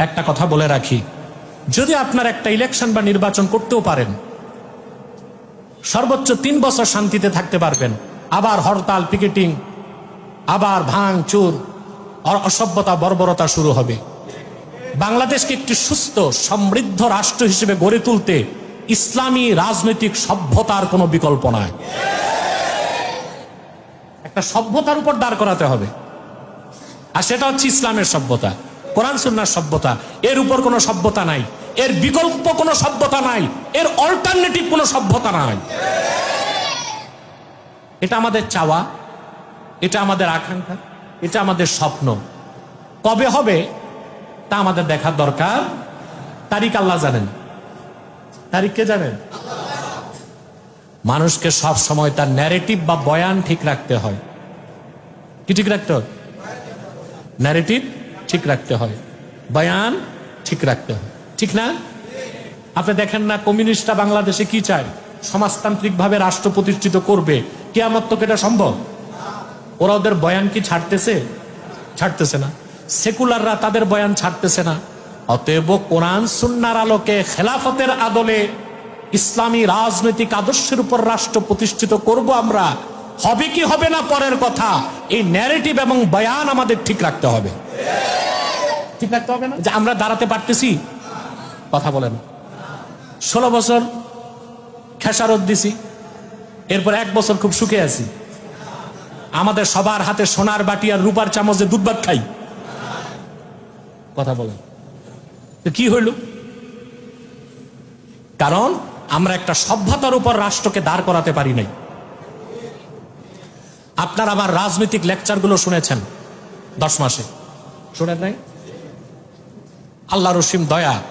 একটা কথা বলে রাখি। যদি আপনার একটা ইলেকশন বা নির্বাচন করতেও পারেন, সর্বোচ্চ তিন বছর শান্তিতে থাকতে পারবেন। আবার হরতাল, পিকেটিং, আবার ভাঙ, চুর অসভ্যতা, বর্বরতা শুরু হবে। বাংলাদেশকে একটি সুস্থ, সমৃদ্ধ রাষ্ট্র হিসেবে গড়ে তুলতে ইসলামী রাজনৈতিক সভ্যতার কোনো বিকল্প নয়। একটা সভ্যতার উপর দাঁড় করাতে হবে। আর সেটা হচ্ছে ইসলামের সভ্যতা। কোরআন সুন্নার সভ্যতা, এর উপর কোনো সভ্যতা নাই। এর বিকল্প কোনো সভ্যতা নাই। এর অল্টারনেটিভ কোনো সভ্যতা নাই। এটা আমাদের চাওয়া, এটা আমাদের আকাঙ্ক্ষা, এটা আমাদের স্বপ্ন। কবে হবে তা আমাদের দেখার দরকার। তারিখ আল্লাহ জানেন। তারিখ কে জানেন? মানুষকে সব সময় তার ন্যারেটিভ বা বয়ান ঠিক রাখতে হয়। কি ঠিক রাখতে হয়? ন্যারেটিভ ঠিক রাখতে হয়। বয়ান ঠিক রাখতে হয়। ঠিক না? আপনি দেখেন না কমিউনিস্টরা বাংলাদেশে কি চায়? সমাজতান্ত্রিক ভাবে রাষ্ট্র প্রতিষ্ঠিত করবে। কেয়ামত তো এটা সম্ভব? ওরা ওদের বয়ান কি ছাড়তেছে? ছাড়তেছে না। সেকুলাররা তাদের বয়ান ছাড়তেছে না। অতএব কোরআন সুন্নার আলোকে খেলাফতের আদলে ইসলামী রাজনৈতিক আদর্শের উপর রাষ্ট্র প্রতিষ্ঠিত করব আমরা। হবে কি হবে না পরের কথা, এই ন্যারেটিভ এবং বয়ান আমাদের ঠিক রাখতে হবে। ঠিক রাখতে হবে না? যে আমরা দাঁড়াতে পারতেছি। কথা বলেন। ষোলো বছর খেসারত দিছি। এরপর এক বছর খুব সুখে আছি। আমাদের সবার হাতে সোনার বাটি আর রূপার চামচে দুধ ভাত খাই। কথা বলেন। কি হইল? কারণ আমরা একটা সভ্যতার উপর রাষ্ট্রকে দাঁড় করাতে পারি নাই। আপনার আমার রাজনৈতিক লেকচারগুলো শুনেছেন দশ মাসে। শুনেন নাই? আল্লাহ রসিম দয়া।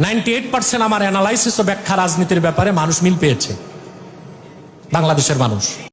নাইনটি এইট পার্সেন্ট আমার অ্যানালাইসিস ও ব্যাখ্যা রাজনীতির ব্যাপারে মানুষ মিল পেয়েছে। বাংলাদেশের মানুষ।